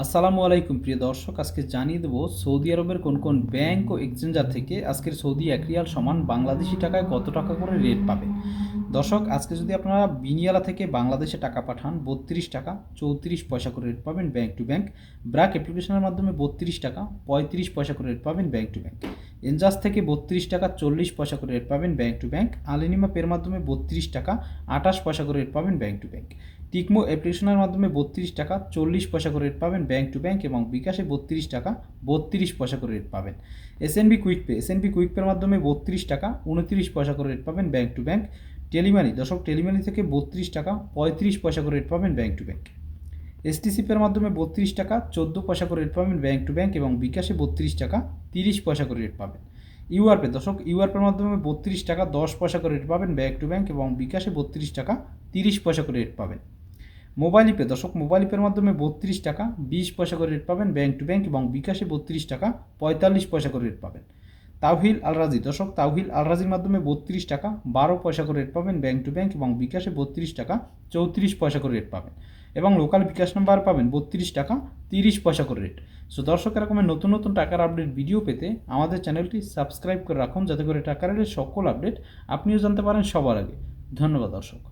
আসসালামু আলাইকুম, প্রিয় দর্শক। আজকে জানিয়ে দেবো, সৌদি আরবের কোন কোন ব্যাংক ও এক্সচেঞ্জার থেকে আজকের সৌদি এক রিয়াল সমান বাংলাদেশি টাকায় কত টাকা করে রেট পাবে? দর্শক, আজকে যদি আপনারা বিনিয়ালা থেকে বাংলাদেশে টাকা পাঠান, বত্রিশ টাকা, চৌত্রিশ পয়সা করে রেট পাবেন ব্যাংক টু ব্যাংক। ব্র্যাক অ্যাপ্লিকেশনের মাধ্যমে বত্রিশ টাকা, পঁয়ত্রিশ পয়সা করে রেট পাবেন ব্যাংক টু ব্যাংক। এনজাস থেকে বত্রিশ টাকা চল্লিশ পয়সা করে রেট পাবেন ব্যাংক টু ব্যাংক আলিনিমা পের মাধ্যমে বত্রিশ টাকা আঠাশ পয়সা করে রেট পাবেন ব্যাংক টু ব্যাংক টিকমো অ্যাপ্লিকেশনের মাধ্যমে বত্রিশ টাকা চল্লিশ পয়সা করে রেট পাবেন ব্যাংক টু ব্যাংক এবং বিকাশে বত্রিশ টাকা বত্রিশ পয়সা করে রেট পাবেন। SNB quick pay SNB quick পের মাধ্যমে বত্রিশ টাকা উনত্রিশ পয়সা করে রেট পাবেন ব্যাংক টু ব্যাংক টেলিমানি দশক টেলিমানি থেকে বত্রিশ টাকা পঁয়ত্রিশ পয়সা করে রেট পাবেন ব্যাংক টু ব্যাংক এসটিসি পের মাধ্যমে বত্রিশ টাকা, চোদ্দ পয়সা করে রেট পাবেন ব্যাংক টু ব্যাংক এবং বিকাশে বত্রিশ টাকা, তিরিশ পয়সা করে রেট পাবেন। ইউআরপে দশক ইউআরপের মাধ্যমে বত্রিশ টাকা, দশ পয়সা করে রেট পাবেন ব্যাংক টু ব্যাংক এবং বিকাশে বত্রিশ টাকা, তিরিশ পয়সা করে রেট পাবেন। মোবাইল ইপে দর্শক মোবাইল ইপের মাধ্যমে বত্রিশ টাকা, বিশ পয়সা করে রেট পাবেন ব্যাংক টু ব্যাংক এবং বিকাশে বত্রিশ টাকা, পঁয়তাল্লিশ পয়সা করে রেট পাবেন। তাওহিল আলরাজি, দর্শক, তাওহিল আলরাজির মাধ্যমে বত্রিশ টাকা, বারো পয়সা করে রেট পাবেন ব্যাংক টু ব্যাংক এবং বিকাশে বত্রিশ টাকা, চৌত্রিশ পয়সা করে রেট পাবেন। এবং লোকাল বিকাশ নাম্বার পাবেন বত্রিশ টাকা তিরিশ পয়সা করে রেট সো দর্শক এরকমের নতুন নতুন টাকার আপডেট ভিডিও পেতে আমাদের চ্যানেলটি সাবস্ক্রাইব করে রাখুন, যাতে করে টাকার সকল আপডেট আপনিও জানতে পারেন সবার আগে। ধন্যবাদ, দর্শক।